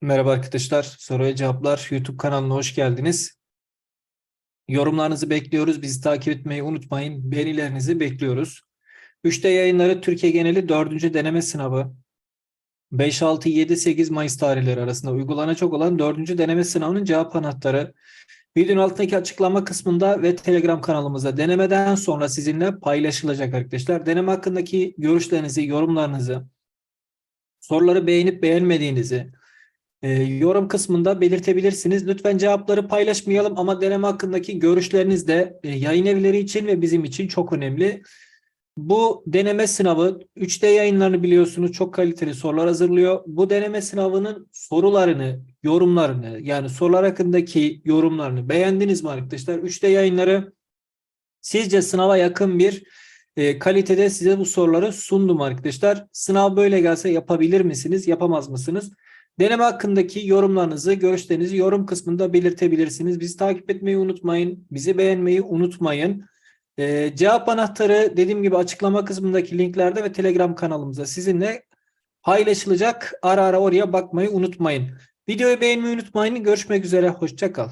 Merhaba arkadaşlar. Soruya cevaplar YouTube kanalına hoş geldiniz. Yorumlarınızı bekliyoruz. Bizi takip etmeyi unutmayın. Beğenilerinizi bekliyoruz. 3D yayınları Türkiye geneli 4. deneme sınavı. 5, 6, 7, 8 Mayıs tarihleri arasında uygulanacak olan 4. deneme sınavının cevap anahtarı. Videonun altındaki açıklama kısmında ve Telegram kanalımızda denemeden sonra sizinle paylaşılacak arkadaşlar. Deneme hakkındaki görüşlerinizi, yorumlarınızı, soruları beğenip beğenmediğinizi, e, yorum kısmında belirtebilirsiniz. Lütfen cevapları paylaşmayalım ama deneme hakkındaki görüşleriniz de e, yayın evleri için ve bizim için çok önemli. Bu deneme sınavı 3D yayınlarını biliyorsunuz çok kaliteli sorular hazırlıyor. Bu deneme sınavının sorularını, yorumlarını yani sorular hakkındaki yorumlarını beğendiniz mi arkadaşlar? 3D yayınları sizce sınava yakın bir e, kalitede size bu soruları sundum arkadaşlar. Sınav böyle gelse yapabilir misiniz, yapamaz mısınız? Deneme hakkındaki yorumlarınızı, görüşlerinizi yorum kısmında belirtebilirsiniz. Bizi takip etmeyi unutmayın. Bizi beğenmeyi unutmayın. Ee, cevap anahtarı dediğim gibi açıklama kısmındaki linklerde ve Telegram kanalımızda sizinle paylaşılacak. Ara ara oraya bakmayı unutmayın. Videoyu beğenmeyi unutmayın. Görüşmek üzere. Hoşça kal.